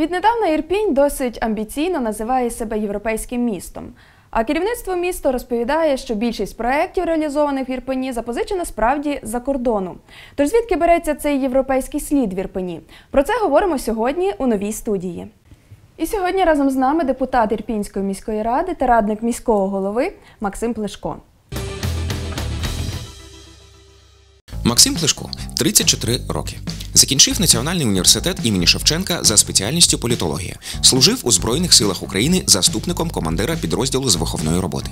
Віднедавна Ірпінь досить амбіційно називає себе європейським містом. А керівництво міста розповідає, що більшість проєктів, реалізованих в Ірпені, запозичено справді за кордону. Тож звідки береться цей європейський слід в Ірпені? Про це говоримо сьогодні у новій студії. І сьогодні разом з нами депутат Ірпінської міської ради та радник міського голови Максим Плешко. Максим Плешко 34 роки. Закінчив Національний університет імені Шевченка за спеціальністю політологія. Служив у Збройних силах України заступником командира підрозділу з виховної роботи.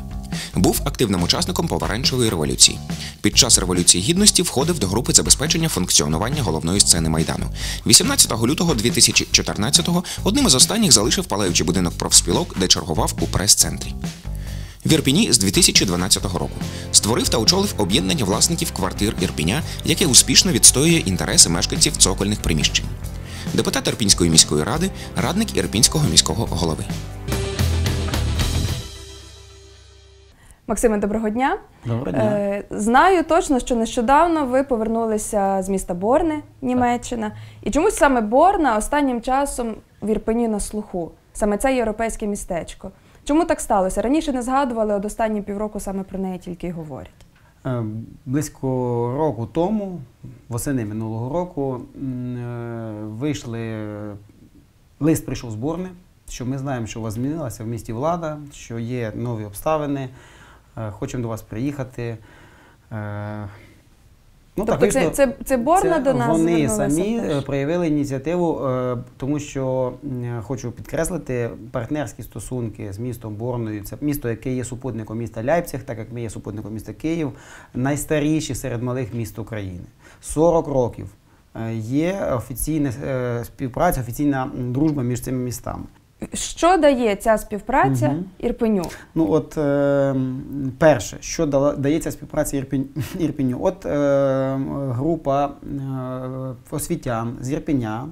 Був активним учасником помаранчевої революції. Під час революції гідності входив до групи забезпечення функціонування головної сцени майдану. 18 лютого 2014-го одним із останніх залишив палаючий будинок профспілок, де чергував у прес-центрі. В Ірпіні з 2012 року створив та очолив об'єднання власників квартир Ірпіня, яке успішно відстоює інтереси мешканців цокольних приміщень. Депутат Ірпінської міської ради, радник Ірпінського міського голови. Максиме, доброго дня. Доброго дня. Е, Знаю точно, що нещодавно ви повернулися з міста Борне, Німеччина. І чомусь саме Борна останнім часом в Ірпені на слуху. Саме це європейське містечко. Чому так сталося? Раніше не згадували, от останні півроку саме про неї тільки й говорять. Е, Близько року тому, восени минулого року, е, вийшли, лист прийшов з Борни, що ми знаємо, що у вас змінилася в місті влада, що є нові обставини, е, хочемо до вас приїхати. Е, Ну, Тобто це- це- це Борна до нас Вони самі теж? е, проявили ініціативу, е, тому що хочу підкреслити партнерські стосунки з містом Борною. Це місто, яке є супутником міста Ляйпциг, так як ми є супутником міста Київ, найстаріші серед малих міст України. 40 років е, є офіційна е, співпраця, офіційна дружба між цими містами. Що дає ця співпраця угу. Ірпеню? Ну, от е, перше, що дала, дається співпраця Ірпінь, Ірпеню? От е, група е, освітян з Ірпеня,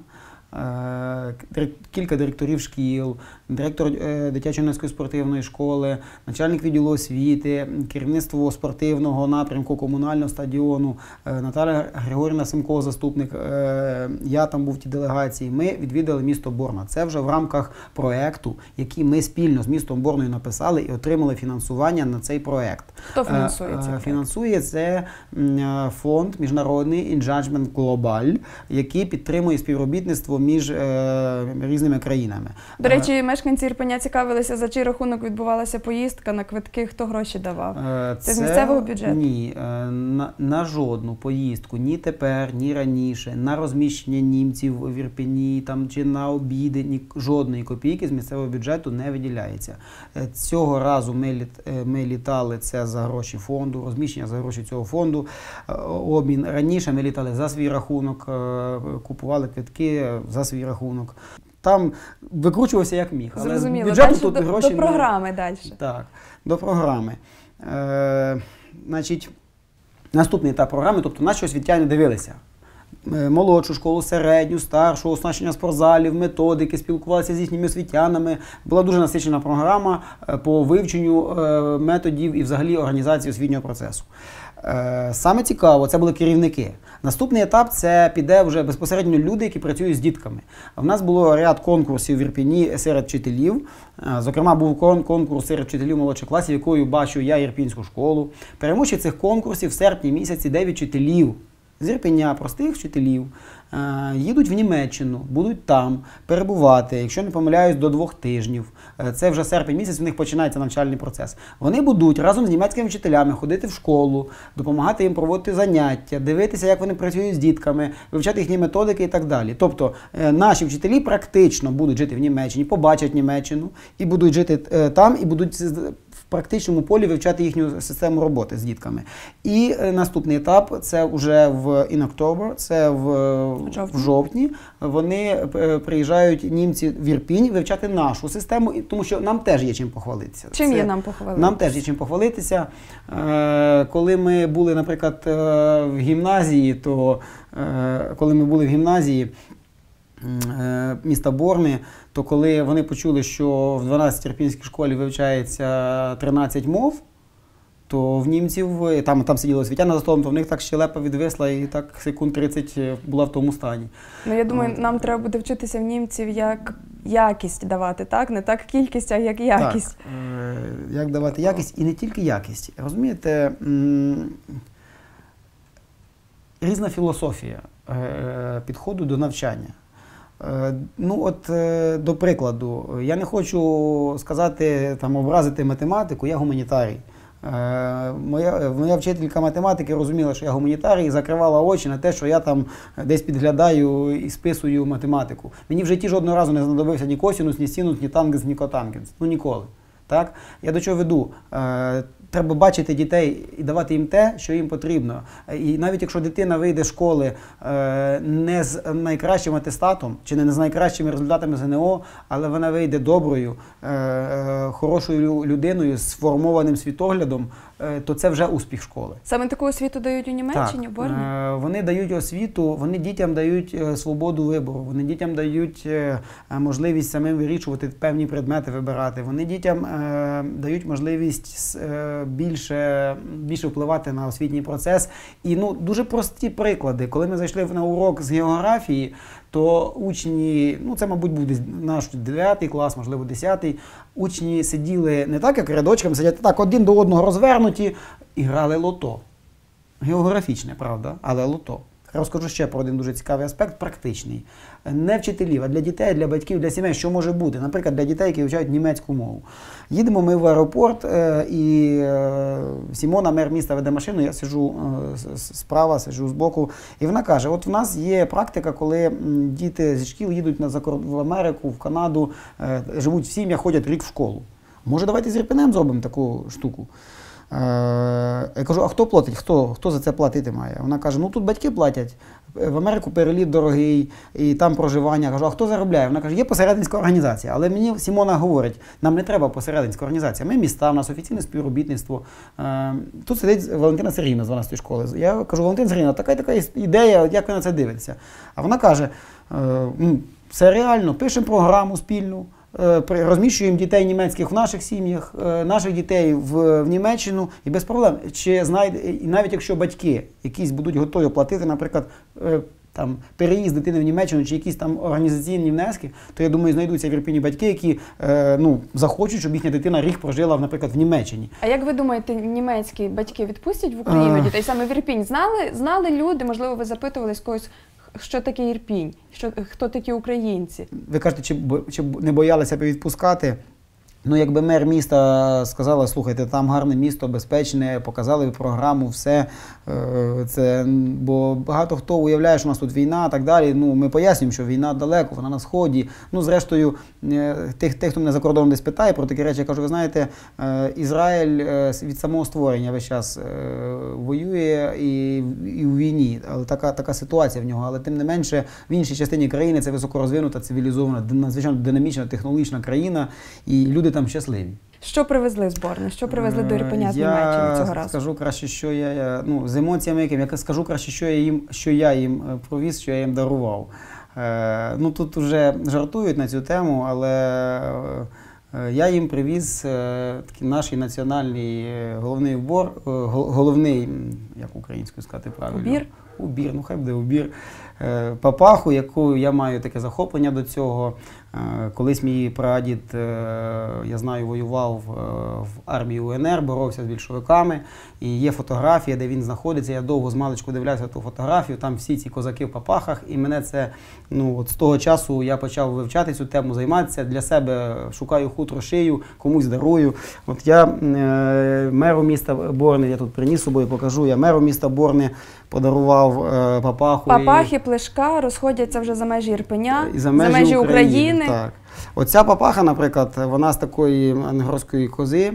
кілька директорів шкіл, директор е, дитячо-юнацької спортивної школи, начальник відділу освіти, керівництво спортивного напрямку комунального стадіону, е, Наталя Григорівна Семко, заступник. е, Я там був в тій делегації. Ми відвідали місто Борна. Це вже в рамках проекту, який ми спільно з містом Борною написали і отримали фінансування на цей проект. Хто фінансує Е, е, проект? Фінансує це е, фонд міжнародний Engagement Global, який підтримує співробітництво між е, різними країнами. До речі, мешканці Ірпеня цікавилися, за чий рахунок відбувалася поїздка на квитки, хто гроші давав. Е, Це з місцевого бюджету? Ні, е, на, на жодну поїздку, ні тепер, ні раніше, на розміщення німців в Ірпені там, чи на обіди, ні, жодної копійки з місцевого бюджету не виділяється. Е, Цього разу ми, літ, е, ми літали це за гроші фонду, розміщення за гроші цього фонду, е, обмін. Раніше ми літали за свій рахунок, е, купували квитки за свій рахунок. Там викручувався як міг. Але Зрозуміло. бюджету Дальше тут до, гроші до не- програми далі. так, до програми. Е, значить, наступний етап програми, тобто наші освітяни дивилися. Е, Молодшу школу, середню, старшу, оснащення спортзалів, методики, спілкувалися з їхніми освітянами. Була дуже насичена програма е, по вивченню е, методів і взагалі організації освітнього процесу. Е, Саме цікаво, це були керівники. Наступний етап це піде вже безпосередньо люди, які працюють з дітками. В нас було ряд конкурсів в Ірпіні серед вчителів. Е, Зокрема, був конкурс серед вчителів молодших класів, якою бачу я Ірпінську школу. Переможці цих конкурсів в серпні місяці 9 вчителів з простих вчителів, е, їдуть в Німеччину, будуть там перебувати, якщо не помиляюсь, до двох тижнів. Е, Це вже серпень місяць, у них починається навчальний процес. Вони будуть разом з німецькими вчителями ходити в школу, допомагати їм проводити заняття, дивитися, як вони працюють з дітками, вивчати їхні методики і так далі. Тобто е, наші вчителі практично будуть жити в Німеччині, побачать Німеччину і будуть жити там, і будуть практичному полі вивчати їхню систему роботи з дітками. І е, наступний етап це вже в in October, це в, В жовтні. Вони е, приїжджають німці в Ірпінь вивчати нашу систему, тому що нам теж є чим похвалитися. Чим Це- є нам похвалитися? Нам теж є чим похвалитися. Е, Коли ми були, наприклад, в гімназії, то коли ми були в гімназії міста Борни, то коли вони почули, що в 12 ірпінській школі вивчається 13 мов, То в німців е, там, там сиділи освітяни за столом, то в них так щелепа відвисла і так секунд 30 е, була в тому стані. Ну я думаю, нам треба буде вчитися в німців як якість давати, так? Не так кількість, а як якість. Так, е, як давати якість і не тільки якість. Розумієте, різна філософія е, підходу до навчання. Е, Ну, от, е, до прикладу, я не хочу сказати, там, образити математику, я гуманітарій. Е, Моя, моя вчителька математики розуміла, що я гуманітарій і закривала очі на те, що я там десь підглядаю і списую математику. Мені в житті жодного разу не знадобився ні косінус, ні синус, ні тангенс, ні котангенс. Ну ніколи. Так? Я до чого веду? Треба бачити дітей і давати їм те, що їм потрібно. І навіть якщо дитина вийде з школи е, не з найкращим атестатом чи не з найкращими результатами ЗНО, але вона вийде доброю, е, е, хорошою лю- людиною, сформованим світоглядом, то це вже успіх школи. Саме таку освіту дають у Німеччині, Борні? Вони дають освіту, вони дітям дають свободу вибору, вони дітям дають можливість самим вирішувати певні предмети вибирати. Вони дітям дають можливість більше, більше впливати на освітній процес. І ну, дуже прості приклади. Коли ми зайшли на урок з географії, то учні, ну це, мабуть, буде наш 9 клас, можливо, 10, учні сиділи не так, як рядочками сидять, так один до одного розвернуті і грали лото. Географічне, правда, але лото. Розкажу ще про один дуже цікавий аспект, практичний. Не вчителів, а для дітей, для батьків, для сімей, що може бути. Наприклад, для дітей, які вивчають німецьку мову. Їдемо ми в аеропорт, е, і е, Сімона, мер міста, веде машину, я сиджу е, справа, сиджу збоку. І вона каже: от в нас є практика, коли діти зі шкіл їдуть на в Америку, в Канаду, живуть в сім'ях, ходять рік в школу. Може, давайте з Ірпенем зробимо таку штуку. Е, я кажу, а хто платить? Хто, хто за це платити має? Вона каже: ну тут батьки платять. В Америку переліт дорогий, і там проживання. Я кажу, а хто заробляє? Вона каже, є посередницька організація. Але мені Сімона говорить, нам не треба посередницька організація. Ми міста, у нас офіційне співробітництво. Е, Тут сидить Валентина Сергіївна з 12 школи. Я кажу, Валентина Сергіївна, така така ідея, як ви на це дивитеся? А вона каже: «Е, «М, все реально, пишемо програму спільну. Е, розміщуємо дітей німецьких в наших сім'ях, е, наших дітей в, в Німеччину і без проблем. Чи знайде, і навіть якщо батьки якісь будуть готові платити, наприклад, е, там переїзд дитини в Німеччину чи якісь там організаційні внески, то я думаю, знайдуться в Ірпіні батьки, які е, ну, захочуть, щоб їхня дитина рік прожила, наприклад, в Німеччині. А як ви думаєте, німецькі батьки відпустять в Україну Е. дітей саме в Ірпінь? Знали, знали люди, можливо, ви запитувались когось, що таке Ірпінь, що, хто такі українці? Ви кажете, чи, чи не боялися відпускати? Ну, якби мер міста сказала, слухайте, там гарне місто, безпечне, показали програму, все. е, Це, бо багато хто уявляє, що у нас тут війна так далі. Ну, ми пояснюємо, що війна далеко, вона на сході. Ну, зрештою, е, тих, тих, хто мене за кордоном десь питає про такі речі, я кажу, ви знаєте, е, Ізраїль від самого створення весь час воює і, і у війні. Але така, така ситуація в нього. Але тим не менше, в іншій частині країни це високорозвинута, цивілізована, надзвичайно динамічна, технологічна країна, і люди там щасливі. Що привезли з Борни? Що привезли до Ірпеня з Е, Німеччини цього Я разу? скажу краще, що я ну, з емоціями яким. Я скажу краще, що я їм, що я їм е, провіз, що я їм дарував. Е, ну тут вже жартують на цю тему, але я їм привіз такий наш національний головний убор, е, головний, як українською сказати правильно. Убір? Убір, ну хай буде убір. Папаху, яку я маю таке захоплення до цього. Е, Колись мій прадід, е, я знаю, воював е, в армії УНР, боровся з більшовиками. І є фотографія, де він знаходиться. Я довго з маличку дивлявся ту фотографію. Там всі ці козаки в папахах. І мене це ну от з того часу я почав вивчати цю тему, займатися для себе. Шукаю хутро, шию, комусь дарую. От я е, меру міста Борни, я тут приніс собою, покажу. Я меру міста Борни подарував е, папаху. і- плешка розходяться вже за межі Ірпеня, і за межі, України. Так. Оця папаха, наприклад, вона з такої ангорської кози.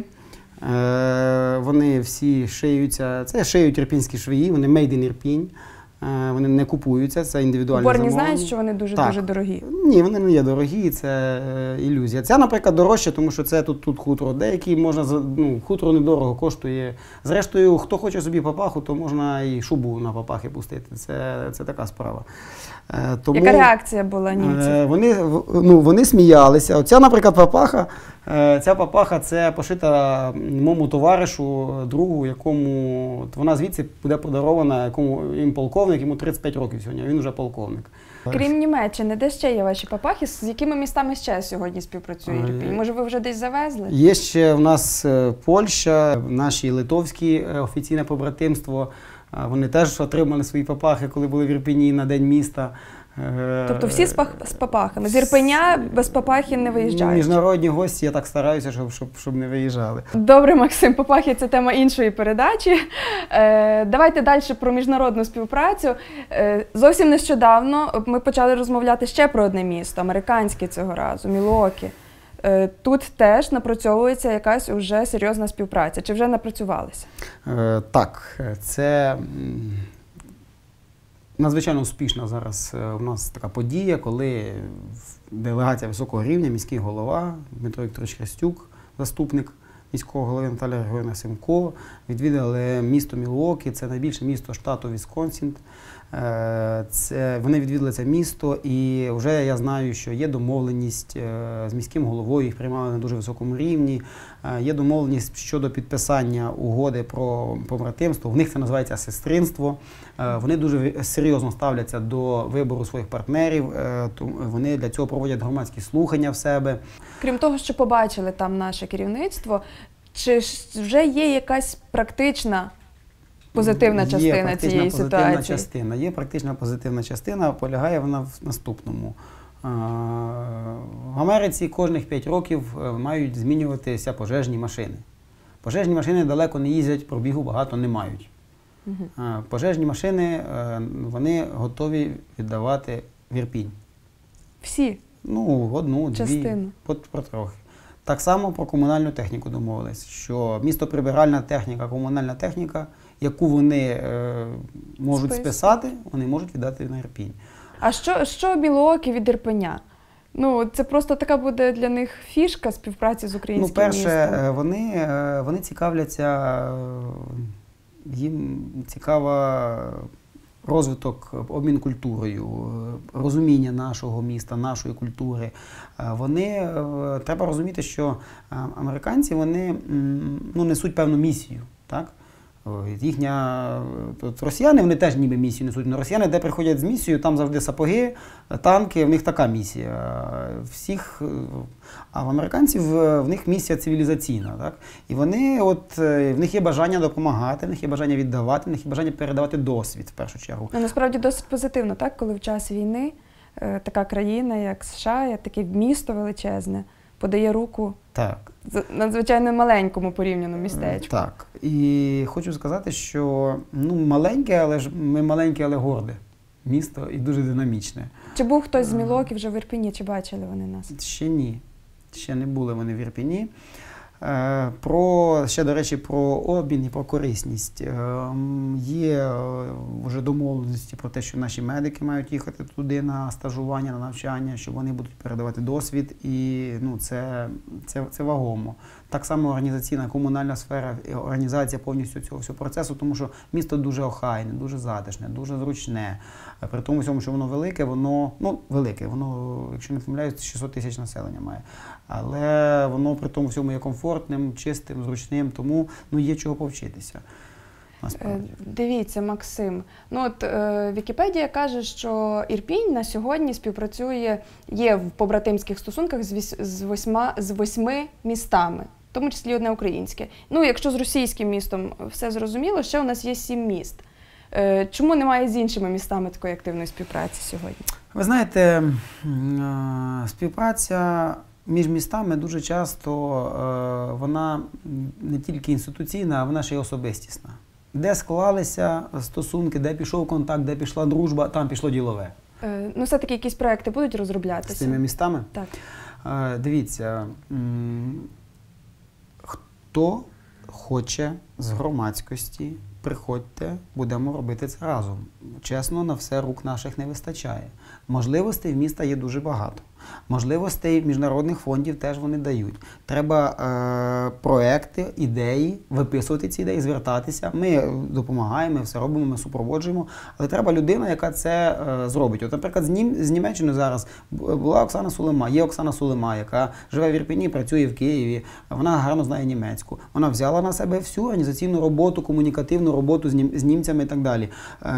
Е, вони всі шиються. Це шиють ірпінські швеї, вони made in Ірпінь. Е, вони не купуються, це індивідуальні Борні замовлення. знають, що вони дуже Так. дуже дорогі. Ні, вони не є дорогі, це е, ілюзія. Ця, наприклад, дорожча, тому що це тут, тут хутро. Деякі можна ну, хутро недорого коштує. Зрештою, хто хоче собі папаху, то можна і шубу на папахи пустити. Це, це така справа. Е, тому... Яка реакція була німців? Вони, ну, вони сміялися. Оця, наприклад, папаха, Ця папаха це пошита моєму товаришу, другу, якому вона звідси буде подарована, якому він полковник, йому 35 років сьогодні, він вже полковник. Крім Німеччини, де ще є ваші папахи? З якими містами ще сьогодні співпрацює Ой. Ірпінь? Може, ви вже десь завезли? Є ще в нас е, Польща, наші литовські е, офіційне побратимство. Е, Вони теж отримали свої папахи, коли були в Ірпені на День міста. Е, Тобто всі з, пах- з папахами. З Ірпеня без папахи не виїжджають. Міжнародні гості, я так стараюся, щоб, щоб, щоб не виїжджали. Добре, Максим, папахи це тема іншої передачі. Е, давайте далі про міжнародну співпрацю. Е, зовсім нещодавно ми почали розмовляти ще про одне місто, американське цього разу, Мілуокі. Е, тут теж напрацьовується якась уже серйозна співпраця. Чи вже напрацювалися? Е, так, це надзвичайно успішна зараз е, у нас така подія, коли делегація високого рівня, міський голова Дмитро Вікторович Хрестюк, заступник міського голови Наталя Григорівна Семко, відвідали місто Мілуокі, це найбільше місто штату Вісконсін. Е, Це, вони відвідали це місто, і вже я знаю, що є домовленість е, з міським головою, їх приймали на дуже високому рівні. Е, Є домовленість щодо підписання угоди про побратимство. В них це називається сестринство. Вони дуже серйозно ставляться до вибору своїх партнерів. Вони для цього проводять громадські слухання в себе. Крім того, що побачили там наше керівництво, чи вже є якась практична позитивна Є частина практична цієї позитивна ситуації? частина. Є практична позитивна частина, полягає вона в наступному. В Америці кожних 5 років е, мають змінюватися пожежні машини. Пожежні машини далеко не їздять, пробігу багато не мають. Е, Пожежні машини е, вони готові віддавати в Ірпінь. Всі. Ну, одну, дві, Частину. по- потрохи. Так само про комунальну техніку домовились, що містоприбиральна техніка, комунальна техніка, яку вони е, можуть Спис. списати, вони можуть віддати на Ірпінь. А що, що Мілуокі від Ірпеня? Ну, це просто така буде для них фішка співпраці з Ну, перше, містом. е, вони, е, вони цікавляться, е, їм цікава розвиток, обмін культурою, розуміння нашого міста, нашої культури. Вони треба розуміти, що американці вони ну, несуть певну місію. Так? Їхня от росіяни вони теж ніби місію несуть. Но росіяни, де приходять з місією, там завжди сапоги, танки, в них така місія. Всіх, а в американців в них місія цивілізаційна. Так? І вони, от, в них є бажання допомагати, в них є бажання віддавати, в них є бажання передавати досвід в першу чергу. Ну, насправді досить позитивно, так, коли в час війни е, така країна, як США, як таке місто величезне, подає руку Так. надзвичайно маленькому порівняно містечку. Так. І хочу сказати, що ну, маленьке, але ж ми маленьке, але горде. Місто і дуже динамічне. Чи був хтось з мілоків вже в Ірпіні? чи бачили вони нас? Ще ні. Ще не були вони в Ірпіні. Е, Про, ще, до речі, про обмін і про корисність. Е, Є е, вже домовленості про те, що наші медики мають їхати туди на стажування, на навчання, що вони будуть передавати досвід, і ну, це, це, це вагомо. Так само організаційна комунальна сфера, організація повністю цього всього процесу, тому що місто дуже охайне, дуже затишне, дуже зручне. При тому всьому, що воно велике, воно ну велике, воно, якщо не помиляюсь, 600 тисяч населення має. Але воно при тому всьому є комфортним, чистим, зручним, тому ну є чого повчитися. Е, Насправді. Дивіться, Максим. Ну от е, Вікіпедія каже, що Ірпінь на сьогодні співпрацює, є в побратимських стосунках з, з, восьма, з восьми містами, в тому числі одне українське. Ну, якщо з російським містом все зрозуміло, ще у нас є сім міст. Е, чому немає з іншими містами такої активної співпраці сьогодні? Ви знаєте, е, співпраця між містами дуже часто е, вона не тільки інституційна, а вона ще й особистісна. Де склалися стосунки, де пішов контакт, де пішла дружба, там пішло ділове. Е, ну, все-таки якісь проекти будуть розроблятися? З цими містами. Так. Е, Дивіться, хто хоче з громадськості, приходьте, будемо робити це разом. Чесно, на все рук наших не вистачає. Можливостей в міста є дуже багато. Можливостей міжнародних фондів теж вони дають. Треба е, проекти, ідеї, виписувати ці ідеї, звертатися. Ми допомагаємо, ми все робимо, ми супроводжуємо. Але треба людина, яка це е, зробить. От, наприклад, з, Нім, з Німеччини зараз була Оксана Сулема, є Оксана Сулема, яка живе в Ірпіні, працює в Києві. Вона гарно знає німецьку. Вона взяла на себе всю організаційну роботу, комунікативну роботу з, нім, з німцями і так далі. Е,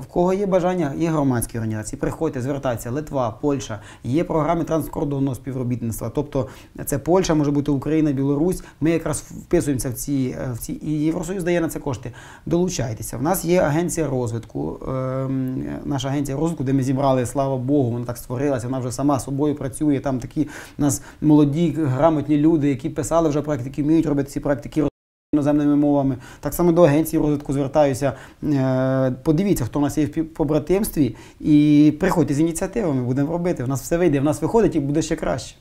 в кого є бажання, є громадські організації. Приходьте, звертайтеся. Литва, Польща, є програми транскордонного співробітництва. Тобто це Польща, може бути Україна, Білорусь. Ми якраз вписуємося в ці, е, в ці і Євросоюз дає на це кошти. Долучайтеся. В нас є агенція розвитку. ем, Наша агенція розвитку, де ми зібрали, слава Богу, вона так створилася. Вона вже сама собою працює. Там такі у нас молоді, грамотні люди, які писали вже проекти, які вміють робити ці проекти, які іноземними мовами. Так само до агенції розвитку звертаюся. Е, Подивіться, хто у нас є в побратимстві, і приходьте з ініціативами, будемо робити. В нас все вийде, в нас виходить і буде ще краще.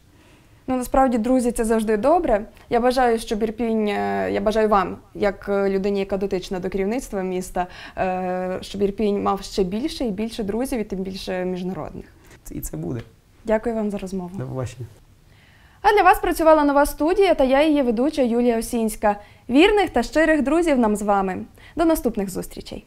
Ну насправді, друзі, це завжди добре. Я бажаю, щоб Ірпінь, е, я бажаю вам, як е, людині, яка дотична до керівництва міста, щоб Ірпінь мав ще більше і більше друзів, і тим більше міжнародних. І це буде. Дякую вам за розмову. До побачення. А для вас працювала нова студія та я її ведуча Юлія Осінська. Вірних та щирих друзів нам з вами. До наступних зустрічей.